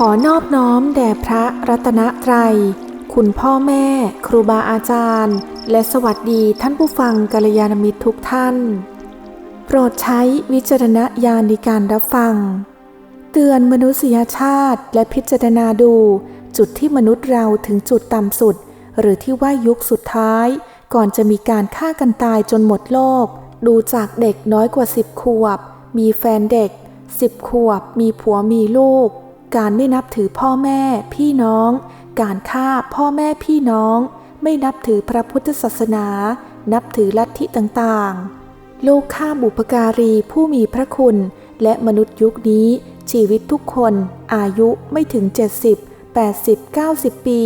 ขอนอบน้อมแด่พระรัตนตรัย คุณพ่อแม่ ครูบาอาจารย์ และสวัสดีท่านผู้ฟังกัลยาณมิตรทุกท่าน โปรดใช้วิจารณญาณในการรับฟัง เตือนมนุษยชาติและพิจารณาดูจุดที่มนุษย์เราถึงจุดต่ำสุด หรือที่ว่ายุคสุดท้าย ก่อนจะมีการฆ่ากันตายจนหมดโลก ดูจากเด็กน้อยกว่าสิบขวบ มีแฟนเด็กสิบขวบ มีผัวมีลูก การไม่นับถือพ่อแม่ พี่น้อง การฆ่าพ่อแม่พี่น้อง ไม่นับถือพระพุทธศาสนา นับถือลัทธิต่างๆโลกฆ่าบุพการีผู้มีพระคุณ และมนุษย์ยุคนี้ ชีวิตทุกคน อายุไม่ถึง 70 80 90 ปี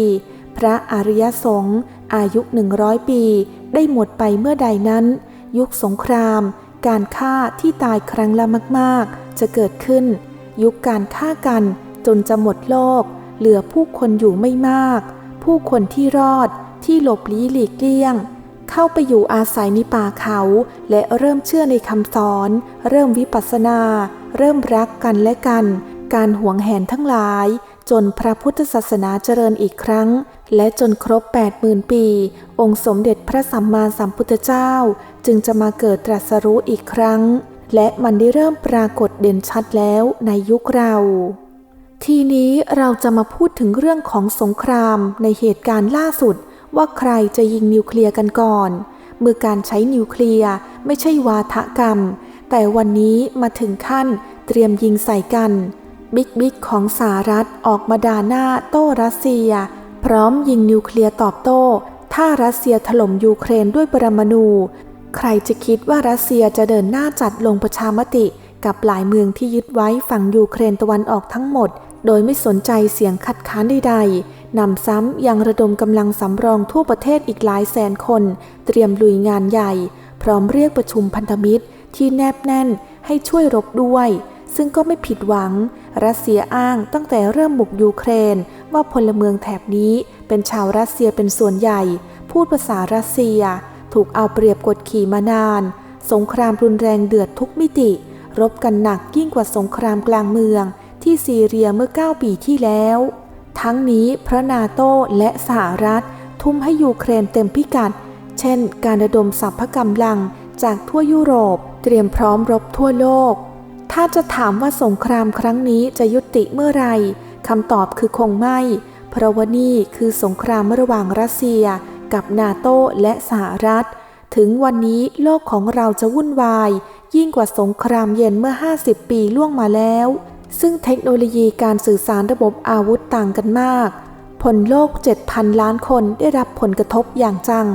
พระอริยสงฆ์อายุ 100 ปี ได้หมดไปเมื่อใดนั้น ยุคสงคราม การฆ่าที่ตายครั้งละมาก ๆ จะเกิดขึ้น ยุคการฆ่ากัน จนจะหมดโลก เหลือผู้คนอยู่ไม่มาก ผู้คนที่รอดที่หลบลี้หลีกเลี่ยง เข้าไปอยู่อาศัยในป่าเขา และเริ่มเชื่อในคำสอน เริ่มวิปัสสนา เริ่มรักกันและกัน การหวงแหนทั้งหลาย จนพระพุทธศาสนาเจริญอีกครั้ง และจนครบ 80,000 ปี องค์สมเด็จพระสัมมาสัมพุทธเจ้า จึงจะมาเกิดตรัสรู้อีกครั้งและมันได้เริ่มปรากฏเด่นชัดแล้วในยุคเรา ทีนี้เราจะมาพูดถึงเรื่องของสงครามในเหตุการณ์ล่าสุด ว่าใครจะยิงนิวเคลียร์กันก่อน เมื่อการใช้นิวเคลียร์ไม่ใช่วาทกรรม แต่วันนี้มาถึงขั้นเตรียมยิงใส่กัน บิ๊กบิ๊กของสหรัฐออกมาด่าหน้าโต้รัสเซีย พร้อมยิงนิวเคลียร์ตอบโต้ ถ้ารัสเซียถล่มยูเครนด้วยปรมาณู ใครจะคิดว่ารัสเซียจะเดินหน้าจัดลงประชามติ กับหลายเมืองที่ยึดไว้ฝั่งยูเครนตะวันออกทั้งหมด โดยไม่สนใจเสียงคัดค้านใดๆนำซ้ำยังระดมกำลังสำรองทั่วประเทศอีกหลายแสนคน เตรียมลุยงานใหญ่ พร้อมเรียกประชุมพันธมิตรที่แนบแน่นให้ช่วยรบด้วย ซึ่งก็ไม่ผิดหวัง รัสเซียอ้างตั้งแต่เริ่มบุกยูเครน ว่าพลเมืองแถบนี้เป็นชาวรัสเซียเป็นส่วนใหญ่ พูดภาษารัสเซีย ถูกเอาเปรียบกดขี่มานาน สงครามรุนแรงเดือดทุกมิติ รบกันหนักยิ่งกว่าสงครามกลางเมือง ที่ซีเรียเมื่อ 9 ปีที่แล้ว ทั้งนี้พระนาโตและสหรัฐ ทุ่มให้ยูเครนเต็มพิกัด เช่น การระดมสัพพกำลังจากทั่วยุโรป เตรียมพร้อมรบทั่วโลก ถ้าจะถามว่าสงครามครั้งนี้จะยุติเมื่อไรคำตอบคือคงไม่ เพราะว่านี่คือสงครามระหว่างรัสเซีย กับนาโตและสหรัฐ ถึงวันนี้โลกของเราจะวุ่นวาย ยิ่งกว่าสงครามเย็นเมื่อ 50 ปีล่วงมาแล้ว ซึ่งเทคโนโลยีการสื่อสารระบบอาวุธต่างกันมาก ผลโลก 7,000 ล้านคนได้รับผลกระทบอย่างจัง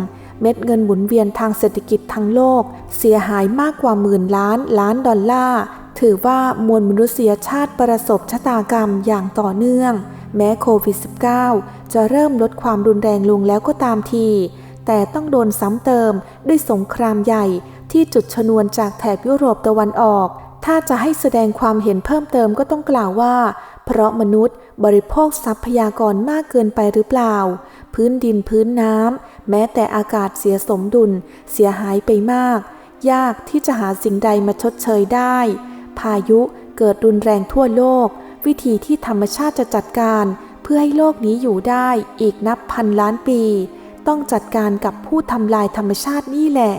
เม็ดเงินหมุนเวียนทางเศรษฐกิจทั้งโลก เสียหายมากกว่าหมื่นล้านล้านดอลลาร์ ถือว่ามวลมนุษยชาติประสบชะตากรรมอย่างต่อเนื่อง แม้โควิด -19 จะเริ่มลดความรุนแรงลงแล้วก็ตามที แต่ต้องโดนซ้ำเติมด้วยสงครามใหญ่ที่จุดชนวนจากแถบยุโรปตะวันออก ถ้าจะให้แสดงความเห็นเพิ่มเติมก็ต้องกล่าวว่า เพราะมนุษย์บริโภคทรัพยากรมากเกินไปหรือเปล่า พื้นดินพื้นน้ำแม้แต่อากาศเสียสมดุล เสียหายไปมาก ยากที่จะหาสิ่งใดมาชดเชยได้ พายุเกิดรุนแรงทั่วโลก วิธีที่ธรรมชาติจะจัดการ เพื่อให้โลกนี้อยู่ได้อีกนับพันล้านปี ต้องจัดการกับผู้ทำลายธรรมชาตินี่แหละ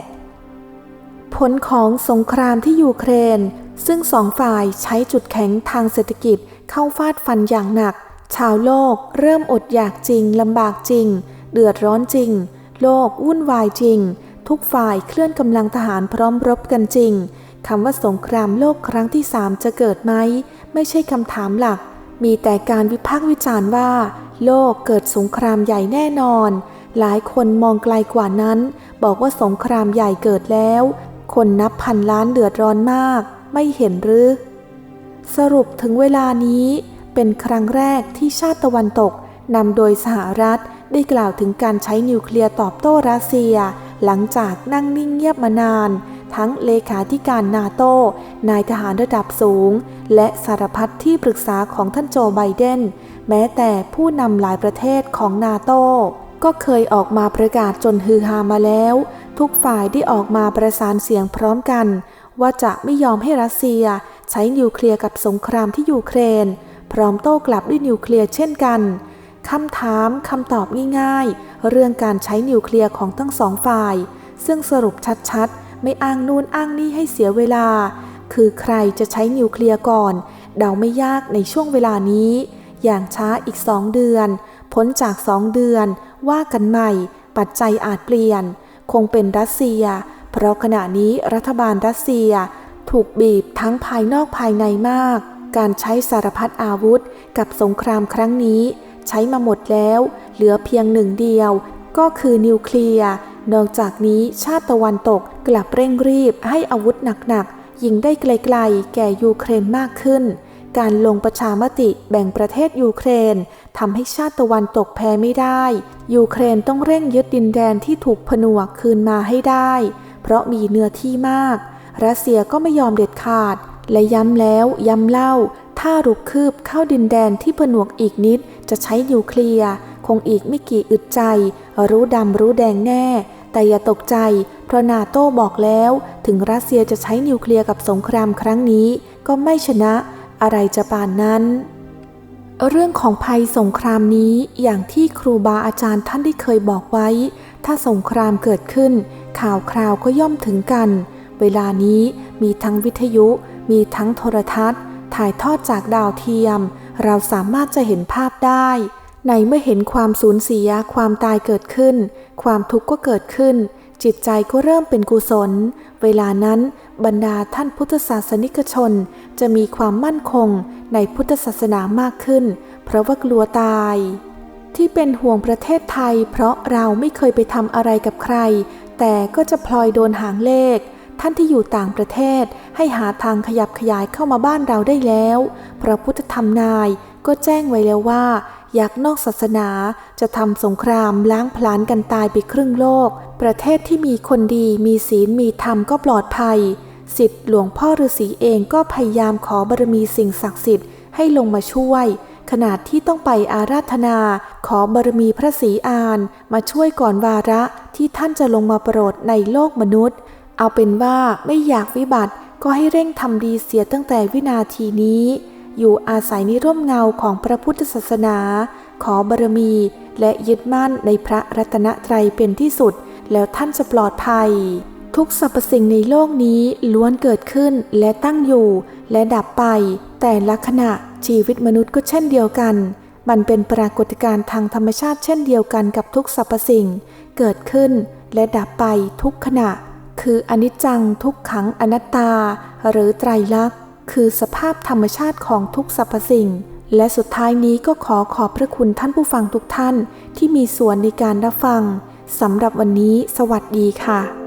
ผลของสงครามที่ยูเครน ซึ่งสองฝ่ายใช้จุดแข็งทางเศรษฐกิจเข้าฟาดฟันอย่างหนัก ชาวโลกเริ่มอดอยากจริงลำบากจริง เดือดร้อนจริง โลกวุ่นวายจริง ทุกฝ่ายเคลื่อนกำลังทหารพร้อมรบกันจริงคำว่าสงครามโลกครั้งที่สามจะเกิดไหม ไม่ใช่คำถามหลัก มีแต่การวิพากษ์วิจารณ์ว่า โลกเกิดสงครามใหญ่แน่นอน หลายคนมองไกลกว่านั้น บอกว่าสงครามใหญ่เกิดแล้ว คนนับพันล้านเดือดร้อนมากไม่เห็นหรือ สรุปถึงเวลานี้เป็นครั้งแรกที่ชาติตะวันตกนำโดยสหรัฐได้กล่าวถึงการใช้นิวเคลียร์ตอบโต้รัสเซีย หลังจากนั่งนิ่งเงียบมานาน ทั้งเลขาธิการนาโต นายทหารระดับสูง และสารพัดที่ปรึกษาของท่านโจไบเดน แม้แต่ผู้นำหลายประเทศของนาโต ก็เคยออกมาประกาศจนฮือฮามาแล้ว ทุกฝ่ายได้ออกมาประสานเสียงพร้อมกัน ว่าจะไม่ยอมให้รัสเซียใช้นิวเคลียร์กับสงครามที่ยูเครน พร้อมโต้กลับด้วยนิวเคลียร์เช่นกันคำถามคำตอบง่ายๆ เรื่องการใช้นิวเคลียร์ของทั้งสองฝ่าย ซึ่งสรุปชัดๆ ไม่อ้างนู่นอ้างนี่ให้เสียเวลา คือใครจะใช้นิวเคลียร์ก่อน เดาไม่ยากในช่วงเวลานี้ อย่างช้าอีกสองเดือน พ้นจากสองเดือน ว่ากันใหม่ ปัจจัยอาจเปลี่ยน คงเป็นรัสเซีย เพราะขณะนี้รัฐบาลรัสเซีย ถูกบีบทั้งภายนอกภายในมาก การใช้สารพัดอาวุธ กับสงครามครั้งนี้ ใช้มาหมดแล้ว เหลือเพียงหนึ่งเดียว ก็คือนิวเคลียร์ นอกจากนี้ชาติตะวันตกกลับเร่งรีบให้อาวุธหนักๆ ยิงได้ไกลๆ แก่ยูเครนมากขึ้นการลงประชามติแบ่งประเทศยูเครน ทำให้ชาติตะวันตกแพ้ไม่ได้ ยูเครนต้องเร่งยึดดินแดนที่ถูกผนวกคืนมาให้ได้ เพราะมีเนื้อที่มาก รัสเซียก็ไม่ยอมเด็ดขาด และย้ำแล้วย้ำเล่า ถ้ารุกคืบเข้าดินแดนที่ผนวกอีกนิด จะใช้นิวเคลียร์คงอีกไม่กี่อึดใจ รู้ดำรู้แดงแน่ แต่อย่าตกใจ เพราะนาโต้บอกแล้ว ถึงรัสเซียจะใช้นิวเคลียร์กับสงครามครั้งนี้ ก็ไม่ชนะ อะไรจะป่านนั้น เรื่องของภัยสงครามนี้อย่างที่ครูบาอาจารย์ท่านได้เคยบอกไว้ ถ้าสงครามเกิดขึ้น ข่าวคราวก็ย่อมถึงกัน เวลานี้มีทั้งวิทยุ มีทั้งโทรทัศน์ ถ่ายทอดจากดาวเทียม เราสามารถจะเห็นภาพได้ ในเมื่อเห็นความสูญเสียความตายเกิดขึ้น ความทุกข์ก็เกิดขึ้น จิตใจก็เริ่มเป็นกุศล เวลานั้นบรรดาท่านพุทธศาสนิกชนจะมีความมั่นคงในพุทธศาสนามากขึ้น เพราะว่ากลัวตาย ที่เป็นห่วงประเทศไทย เพราะเราไม่เคยไปทำอะไรกับใคร แต่ก็จะพลอยโดนหางเลข ท่านที่อยู่ต่างประเทศให้หาทางขยับขยายเข้ามาบ้านเราได้แล้วพระพุทธธรรมนายก็แจ้งไว้แล้วว่าอยากนอกศาสนา จะทำสงครามล้างผลาญกันตายไปครึ่งโลก ประเทศที่มีคนดีมีศีลมีธรรมก็ปลอดภัย สิทธิ์หลวงพ่อฤาษีเองก็พยายามขอบารมีสิ่งศักดิ์สิทธิ์ให้ลงมาช่วย ขนาดที่ต้องไปอาราธนา ขอบารมีพระศรีอาน มาช่วยก่อนวาระที่ท่านจะลงมาโปรดในโลกมนุษย์ เอาเป็นว่าไม่อยากวิบัติก็ให้เร่งทำดีเสียตั้งแต่วินาทีนี้ อยู่อาศัยในร่มเงาของพระพุทธศาสนา ขอบารมี และยึดมั่นในพระรัตนตรัยเป็นที่สุด แล้วท่านจะปลอดภัย ทุกสรรพสิ่งในโลกนี้ล้วนเกิดขึ้นและตั้งอยู่ และดับไป แต่ละขณะชีวิตมนุษย์ก็เช่นเดียวกัน มันเป็นปรากฏการณ์ทางธรรมชาติเช่นเดียวกันกับทุกสรรพสิ่ง เกิดขึ้นและดับไปทุกขณะ คืออนิจจังทุกขังอนัตตา หรือไตรลักษณ์ คือสภาพธรรมชาติของทุกสรรพสิ่ง และสุดท้ายนี้ก็ขอขอบพระคุณท่านผู้ฟังทุกท่านที่มีส่วนในการรับฟังสำหรับวันนี้สวัสดีค่ะ